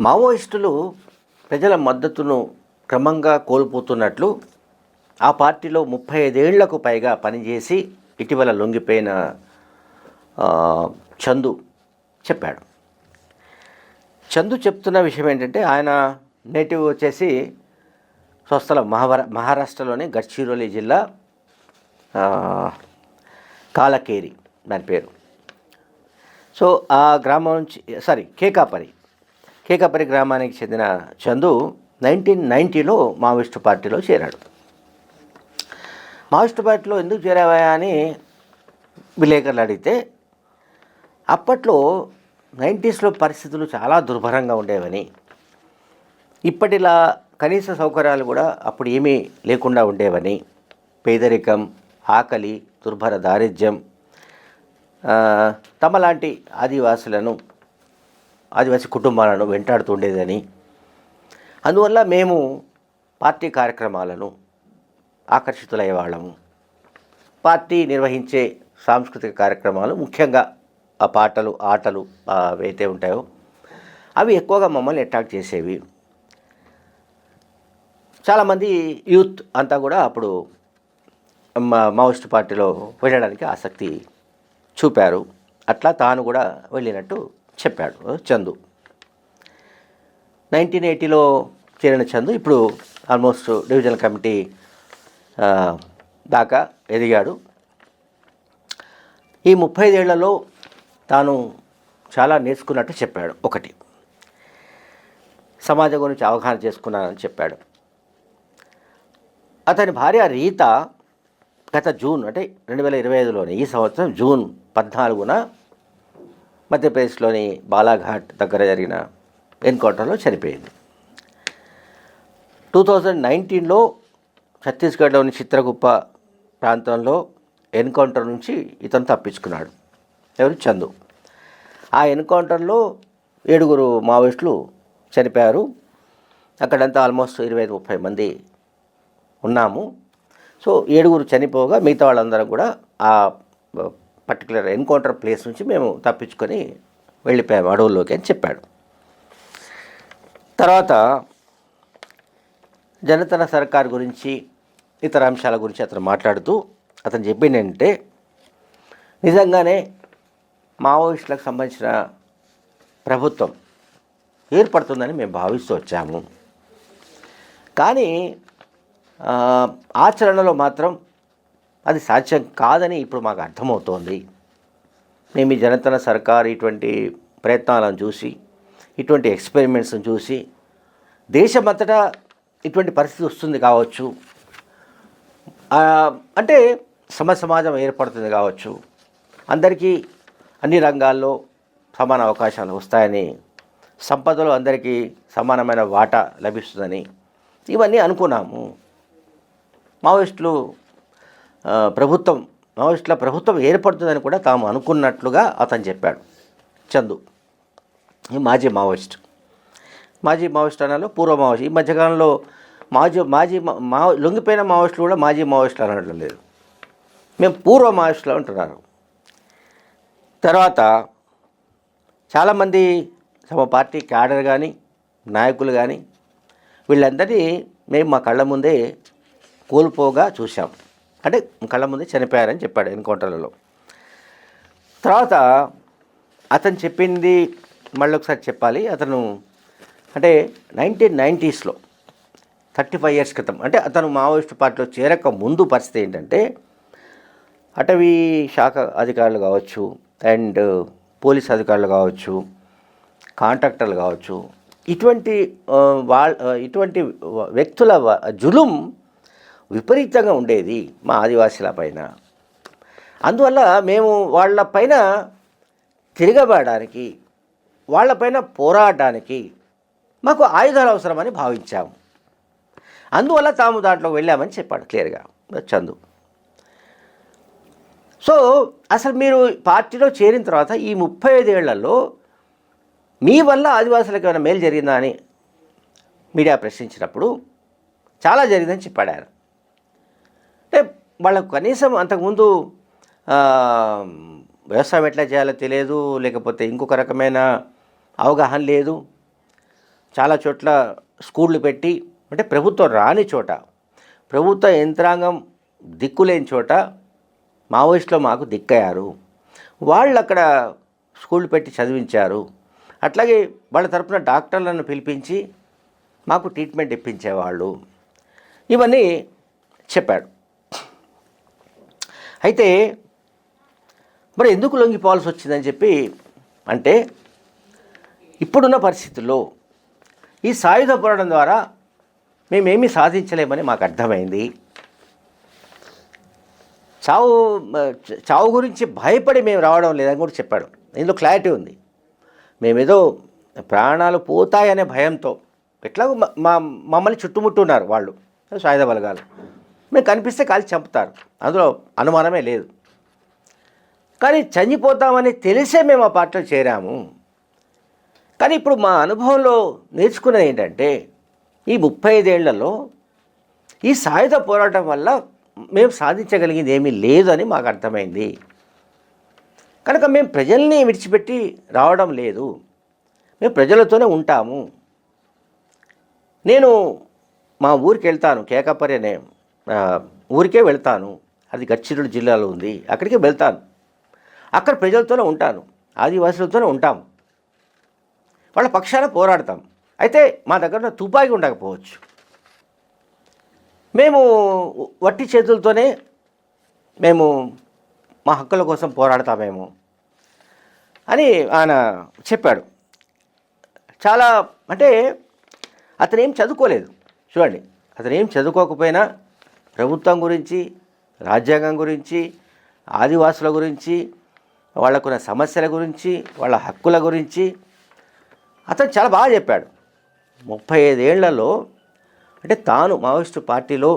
మావోయిస్టులు ప్రజల మద్దతును క్రమంగా కోల్పోతున్నట్లు ఆ పార్టీలో ముప్పై ఐదేళ్ళకు పైగా పనిచేసి ఇటీవల లొంగిపోయిన చందు చెప్పాడు. చందు చెప్తున్న విషయం ఏంటంటే ఆయన నేటివ్ వచ్చేసి స్వస్థలం మహావర మహారాష్ట్రలోని గడ్చిరోలి జిల్లా కాలకేరి. దాని పేరు. సో ఆ గ్రామం నుంచి సారీ కేకాపరి. కేకపరి గ్రామానికి చెందిన చందు నైన్టీన్ నైంటీలో మావోయిస్టు పార్టీలో చేరాడు. మావోయిస్టు పార్టీలో ఎందుకు చేరావా అని విలేకరులు అడిగితే అప్పట్లో నైంటీస్లో పరిస్థితులు చాలా దుర్భరంగా ఉండేవని. ఇప్పటిలా కనీస సౌకర్యాలు కూడా అప్పుడు ఏమీ లేకుండా ఉండేవని. పేదరికం ఆకలి దుర్భర దారిద్ర్యం తమలాంటి ఆదివాసులను ఆదివాసీ కుటుంబాలను వెంటాడుతుండేదని అందువల్ల మేము పార్టీ కార్యక్రమాలను ఆకర్షితులయ్యేవాళ్ళము. పార్టీ నిర్వహించే సాంస్కృతిక కార్యక్రమాలు ముఖ్యంగా ఆ పాటలు ఆటలు ఏవైతే ఉంటాయో అవి ఎక్కువగా మమ్మల్ని అట్రాక్ట్ చేసేవి. చాలామంది యూత్ అంతా కూడా అప్పుడు మా మావోయిస్ట్ పార్టీలో వెళ్ళడానికి ఆసక్తి చూపారు. అట్లా తాను కూడా వెళ్ళినట్టు చెప్పాడు చందు. నైన్టీన్ ఎయిటీలో చేరిన చందు ఇప్పుడు ఆల్మోస్ట్ డివిజనల్ కమిటీ దాకా ఎదిగాడు. ఈ ముప్పై ఐదేళ్ళలో తాను చాలా నేర్చుకున్నట్టు చెప్పాడు ఒకటి. సమాజం గురించి అవగాహన చేసుకున్నానని చెప్పాడు. అతని భార్య రీత గత జూన్ అంటే రెండు వేల ఇరవై ఐదులోని ఈ సంవత్సరం జూన్ పద్నాలుగున మధ్యప్రదేశ్లోని బాలాఘాట్ దగ్గర జరిగిన ఎన్కౌంటర్లో చనిపోయింది. టూ థౌజండ్ నైన్టీన్లో ఛత్తీస్గఢ్లోని చిత్రగుప్ప ప్రాంతంలో ఎన్కౌంటర్ నుంచి ఇతను తప్పించుకున్నాడు. ఎవరు? చందు. ఆ ఎన్కౌంటర్లో ఏడుగురు మావోయిస్టులు చనిపోయారు. అక్కడంతా ఆల్మోస్ట్ ఇరవై ఐదు ముప్పై మంది ఉన్నాము. సో ఏడుగురు చనిపోగా మిగతా వాళ్ళందరం కూడా ఆ పర్టికులర్ ఎన్కౌంటర్ ప్లేస్ నుంచి మేము తప్పించుకొని వెళ్ళిపోయాము అడవుల్లోకి అని చెప్పాడు. తర్వాత జనతన సర్కార్ గురించి ఇతర అంశాల గురించి అతను మాట్లాడుతూ అతను చెప్పిందంటే నిజంగానే మావోయిస్టులకు సంబంధించిన ప్రభుత్వం ఏర్పడుతుందని మేము భావిస్తూ వచ్చాము. కానీ ఆచరణలో మాత్రం అది సాధ్యం కాదని ఇప్పుడు మాకు అర్థమవుతోంది. మేము ఈ జనతన సర్కార్ ఇటువంటి ప్రయత్నాలను చూసి ఇటువంటి ఎక్స్పెరిమెంట్స్ని చూసి దేశమంతటా ఇటువంటి పరిస్థితి వస్తుంది కావచ్చు. అంటే సమ సమాజం ఏర్పడుతుంది కావచ్చు. అందరికీ అన్ని రంగాల్లో సమాన అవకాశాలు వస్తాయని సంపదలు అందరికీ సమానమైన వాటా లభిస్తుందని ఇవన్నీ అనుకున్నాము. మావోయిస్టులు ప్రభుత్వం మావోయిస్టుల ప్రభుత్వం ఏర్పడుతుందని కూడా తాము అనుకున్నట్లుగా అతను చెప్పాడు. చందు మాజీ మావోయిస్ట్. మాజీ మావోయిస్ట్ అనాలో పూర్వ మావోయిస్ట్. ఈ మధ్యకాలంలో మాజీ మాజీ మా మా- లొంగిపోయిన మావోయిస్టులు కూడా మాజీ మావోయిస్టులు అనడం లేదు. మేము పూర్వ మావోయిస్టులు అంటున్నారు. తర్వాత చాలామంది తమ పార్టీ క్యాడర్ కానీ నాయకులు కానీ వీళ్ళందరినీ మేము మా కళ్ళ ముందే కోల్పోగా చూసాం అంటే కళ్ళ ముందే చనిపోయారని చెప్పాడు ఎన్కౌంటర్లలో. తర్వాత అతను చెప్పింది మళ్ళీ ఒకసారి చెప్పాలి. అతను అంటే నైన్టీన్ నైంటీస్లో థర్టీ ఫైవ్ ఇయర్స్ క్రితం అంటే అతను మావోయిస్టు పార్టీలో చేరక ముందు పరిస్థితి ఏంటంటే అటవీ శాఖ అధికారులు కావచ్చు అండ్ పోలీస్ అధికారులు కావచ్చు కాంట్రాక్టర్లు కావచ్చు ఇటువంటి వాళ్ళ ఇటువంటి వ్యక్తుల జులుం విపరీతంగా ఉండేది మా ఆదివాసీల పైన. అందువల్ల మేము వాళ్ళ పైన తిరగబడడానికి వాళ్ళపైన పోరాడడానికి మాకు ఆయుధాలు అవసరమని భావించాము. అందువల్ల తాము దాంట్లో వెళ్ళామని చెప్పాడు క్లియర్గా చందు. సో అసలు మీరు పార్టీలో చేరిన తర్వాత ఈ ముప్పై ఐదేళ్ళలో మీ వల్ల ఆదివాసులకు ఏమైనా మేలు జరిగిందా అని మీడియా ప్రశ్నించినప్పుడు చాలా జరిగిందని చెప్పాడు ఆయన వాళ్ళకు కనీసం అంతకుముందు వ్యవసాయం ఎట్లా చేయాలో తెలియదు లేకపోతే ఇంకొక రకమైన అవగాహన లేదు. చాలా చోట్ల స్కూళ్ళు పెట్టి అంటే ప్రభుత్వం రాని చోట ప్రభుత్వ యంత్రాంగం దిక్కులేని చోట మావోయిస్టులో మాకు దిక్కయ్యారు. వాళ్ళు అక్కడ స్కూళ్ళు పెట్టి చదివించారు. అట్లాగే వాళ్ళ తరపున డాక్టర్లను పిలిపించి మాకు ట్రీట్మెంట్ ఇప్పించేవాళ్ళు. ఇవన్నీ చెప్పాడు. అయితే మరి ఎందుకు లొంగిపోవాల్సి వచ్చిందని చెప్పి అంటే ఇప్పుడున్న పరిస్థితుల్లో ఈ సాయుధ పోరాటం ద్వారా మేమేమీ సాధించలేమని మాకు అర్థమైంది. చావు చావు గురించి భయపడి మేము రావడం లేదని కూడా చెప్పాడు. ఇందులో క్లారిటీ ఉంది. మేమేదో ప్రాణాలు పోతాయనే భయంతో ఎట్లాగో మా మమ్మల్ని చుట్టుముట్టున్నారు వాళ్ళు సాయుధ బలగాలు. మేము కనిపిస్తే కాల్చి చంపుతారు. అందులో అనుమానమే లేదు. కానీ చనిపోతామని తెలిసే మేము ఆ పార్టీలో చేరాము. కానీ ఇప్పుడు మా అనుభవంలో నేర్చుకున్నది ఏంటంటే ఈ ముప్పై ఐదేళ్ళలో ఈ సాయుధ పోరాటం వల్ల మేము సాధించగలిగింది ఏమీ లేదని మాకు అర్థమైంది. కనుక మేము ప్రజల్ని విడిచిపెట్టి రావడం లేదు. మేము ప్రజలతోనే ఉంటాము. నేను మా ఊరికి వెళ్తాను కేకపరి అనే ఊరికే వెళ్తాను. అది గచ్చిరోడ్ జిల్లాలో ఉంది. అక్కడికి వెళ్తాను. అక్కడ ప్రజలతోనే ఉంటాను. ఆదివాసులతోనే ఉంటాం. వాళ్ళ పక్షాన పోరాడతాం. అయితే మా దగ్గర తుపాకీ ఉండకపోవచ్చు. మేము వట్టి చేతులతోనే మేము మా హక్కుల కోసం పోరాడతామేమో అని ఆయన చెప్పాడు. చాలా అంటే అతను ఏం చదువుకోలేదు. చూడండి. అతను ఏం చదువుకోకపోయినా ప్రభుత్వం గురించి రాజ్యాంగం గురించి ఆదివాసుల గురించి వాళ్ళకున్న సమస్యల గురించి వాళ్ళ హక్కుల గురించి అతను చాలా బాగా చెప్పాడు. ముప్పై ఐదేళ్ళలో అంటే తాను మావోయిస్టు పార్టీలో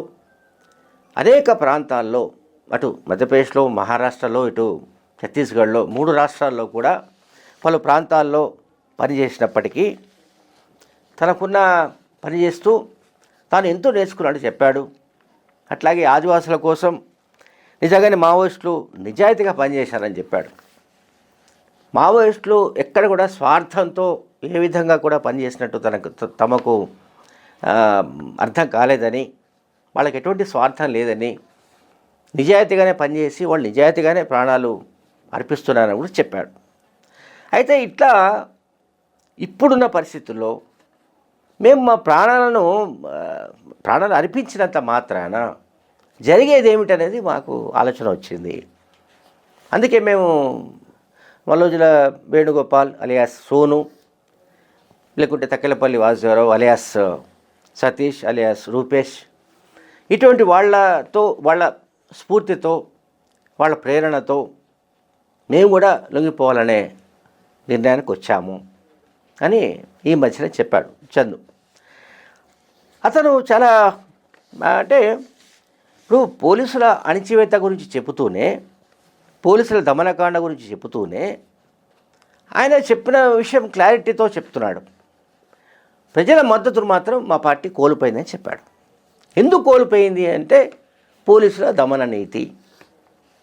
అనేక ప్రాంతాల్లో అటు మధ్యప్రదేశ్లో మహారాష్ట్రలో ఇటు ఛత్తీస్గఢ్లో మూడు రాష్ట్రాల్లో కూడా పలు ప్రాంతాల్లో పనిచేసినప్పటికీ తనకున్న పని చేస్తూ తాను ఎంతో నేర్చుకున్నాడు చెప్పాడు. అట్లాగే ఆదివాసుల కోసం నిజంగానే మావోయిస్టులు నిజాయితీగా పనిచేశారని చెప్పాడు. మావోయిస్టులు ఎక్కడ కూడా స్వార్థంతో ఏ విధంగా కూడా పనిచేసినట్టు తనకు త- తమకు అర్థం కాలేదని వాళ్ళకి ఎటువంటి స్వార్థం లేదని నిజాయితీగానే పనిచేసి వాళ్ళు నిజాయితీగానే ప్రాణాలు అర్పిస్తున్నారని కూడా చెప్పాడు. అయితే ఇట్లా ఇప్పుడున్న పరిస్థితుల్లో మేము మా ప్రాణాలను ప్రాణాలు అర్పించినంత మాత్రాన జరిగేది ఏమిటనేది మాకు ఆలోచన వచ్చింది. అందుకే మేము మల్లోజుల వేణుగోపాల్ అలియాస్ సోను లేకుంటే తక్కెలపల్లి వాసుగారావు అలియాస్ సతీష్ అలియాస్ రూపేష్ ఇటువంటి వాళ్ళతో వాళ్ళ స్ఫూర్తితో వాళ్ళ ప్రేరణతో మేము కూడా లొంగిపోవాలనే నిర్ణయానికి వచ్చాము అని ఈ మధ్యన చెప్పాడు చందు. అతను చాలా అంటే ఇప్పుడు పోలీసుల అణిచివేత గురించి చెబుతూనే పోలీసుల దమనకాండ గురించి చెబుతూనే ఆయన చెప్పిన విషయం క్లారిటీతో చెప్తున్నాడు. ప్రజల మద్దతును మాత్రం మా పార్టీ కోల్పోయిందని చెప్పాడు. ఎందుకు కోల్పోయింది అంటే పోలీసుల దమన నీతి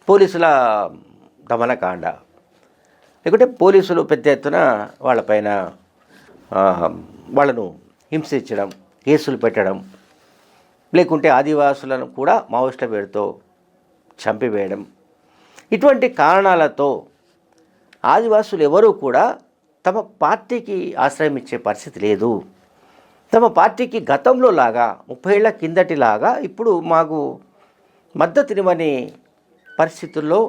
పోలీసుల దమనకాండ. లేకుంటే పోలీసులు పెద్ద ఎత్తున వాళ్ళపైన వాళ్ళను హింసించడం కేసులు పెట్టడం లేకుంటే ఆదివాసులను కూడా మావోయిస్టుల పేరుతో చంపివేయడం. ఇటువంటి కారణాలతో ఆదివాసులు ఎవరూ కూడా తమ పార్టీకి ఆశ్రయం ఇచ్చే పరిస్థితి లేదు. తమ పార్టీకి గతంలో లాగా ముప్పై ఏళ్ళ కిందటిలాగా ఇప్పుడు మాకు మద్దతునివ్వని పరిస్థితుల్లో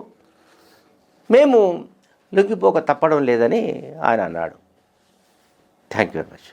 మేము లొంగిపోక తప్పడం లేదని ఆయన అన్నాడు. Thank you very much